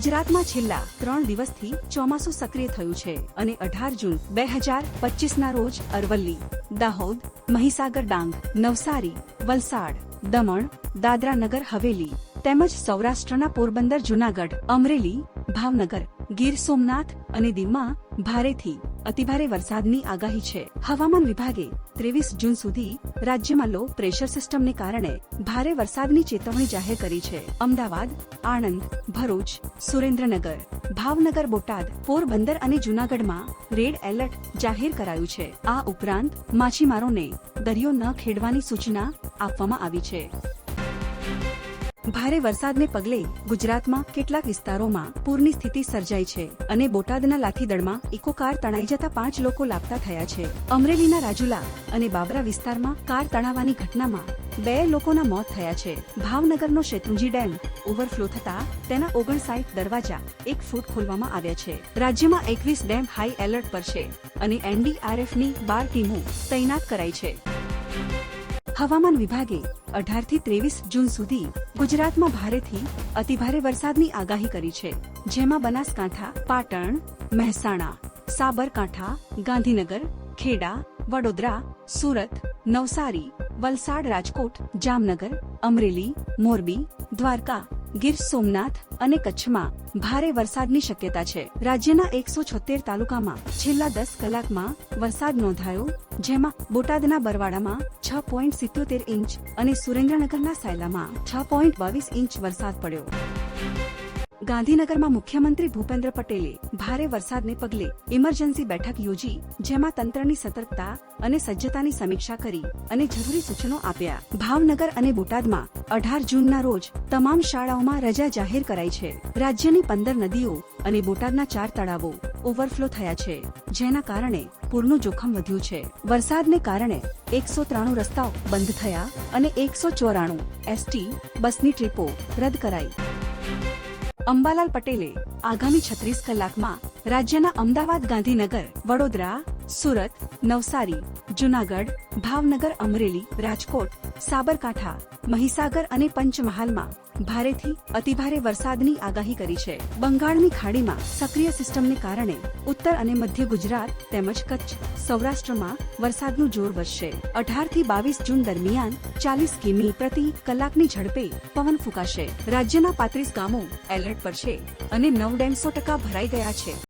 ગુજરાતમાં છેલ્લા ત્રણ દિવસથી ચોમાસું સક્રિય થયું છે અને અઢાર જૂન બે હજાર પચીસના રોજ અરવલ્લી, દાહોદ, મહીસાગર ડાંગ, નવસારી, વલસાડ, દમણ દાદરા નગર હવેલી તેમજ સૌરાષ્ટ્રના પોરબંદર, જુનાગઢ, અમરેલી, ભાવનગર, ગીર સોમનાથ અને દીવમાં ભારેથી અતિભારે વરસાદની આગાહી છે. હવામાન વિભાગે ત્રેવીસ જૂન સુધી રાજ્યમાં લો પ્રેશર સિસ્ટમને કારણે ભારે વરસાદની ચેતવણી જાહેર કરી છે. અમદાવાદ, આણંદ, ભરૂચ, સુરેન્દ્રનગર, ભાવનગર, બોટાદ, પોરબંદર અને જુનાગઢમાં રેડ એલર્ટ જાહેર કરાયું છે. આ ઉપરાંત માછીમારોને દરિયો ન ખેડવાની સૂચના આપવામાં આવી છે. ભારે વરસાદને પગલે ગુજરાતમાં કેટલાક વિસ્તારોમાં પૂરની સ્થિતિ સર્જાઈ છે અને બોટાદના લાઠીદળમાં ઇકો કાર તણાઈ જતા પાંચ લોકો લાપતા થયા છે. અમરેલીના રાજુલા અને બાબરા વિસ્તારમાં કાર તણાવવાની ઘટનામાં બે લોકોના મોત થયા છે. ભાવનગરનો શેત્રુંજી ડેમ ઓવરફ્લો થતા તેના ઓગણસાઠ દરવાજા એક ફૂટ ખોલવામાં આવ્યા છે. રાજ્યમાં એકવીસ ડેમ હાઈ એલર્ટ પર છે અને એનડીઆરએફની બાર ટીમો તૈનાત કરાઈ છે. હવામાન વિભાગે અઢારથી ત્રેવીસ જૂન સુધી ગુજરાતમાં ભારેથી અતિભારે વરસાદની આગાહી કરી છે, જેમાં બનાસકાંઠા, પાટણ, મહેસાણા, સાબરકાંઠા, ગાંધીનગર, ખેડા, વડોદરા, સુરત, નવસારી, વલસાડ, રાજકોટ, જામનગર, અમરેલી, મોરબી, દ્વારકા ગીર સોમનાથ અને કચ્છમાં ભારે વરસાદની શક્યતા છે. રાજ્યના એકસો છોતેર તાલુકામાં છેલ્લા દસ કલાકમાં વરસાદ નોંધાયો, જેમાં બોટાદના બરવાડામાં છ પોઈન્ટ સિત્યોતેર ઇંચ અને સુરેન્દ્રનગરના સાયલામાં છ પોઈન્ટ બાવીસ ઇંચ વરસાદ પડ્યો. ગાંધીનગરમાં મુખ્યમંત્રી ભૂપેન્દ્ર પટેલે ભારે વરસાદને પગલે ઇમરજન્સી બેઠક યોજી, જેમાં તંત્રની સતર્કતા અને સજ્જતાની સમીક્ષા કરી અને જરૂરી સૂચનો આપ્યા. ભાવનગર અને બોટાદમાં અઢાર જૂનના રોજ તમામ શાળાઓમાં રજા જાહેર કરાઈ છે. રાજ્યની પંદર નદીઓ અને બોટાદના ચાર તળાવો ઓવરફ્લો થયા છે, જેના કારણે પૂરનું જોખમ વધ્યું છે. વરસાદને કારણે એકસો ત્રાણું રસ્તાઓ બંધ થયા અને એકસો ચોરાણું એસટી બસની ટ્રીપો રદ કરાઈ. અંબાલાલ પટેલે આગામી છત્રીસ કલાકમાં રાજ્યના અમદાવાદ ગાંધીનગર વડોદરા સુરત, નવસારી, જુનાગઢ, ભાવનગર, અમરેલી, રાજકોટ, સાબરકાંઠા, મહીસાગર અને પંચમહાલમાં ભારેથી અતિભારે વરસાદની આગાહી કરી છે. બંગાળની ખાડીમાં સક્રિય સિસ્ટમને કારણે ઉત્તર અને મધ્ય ગુજરાત તેમજ કચ્છ, સૌરાષ્ટ્રમાં વરસાદનું જોર વધશે. અઢારથી બાવીસ જૂન દરમિયાન ચાલીસ કિમી પ્રતિ કલાકની ઝડપે પવન ફૂંકાશે. રાજ્યના પાંત્રીસ ગામો એલર્ટ પર છે અને નવ ડેમ ટકા ભરાઈ ગયા છે.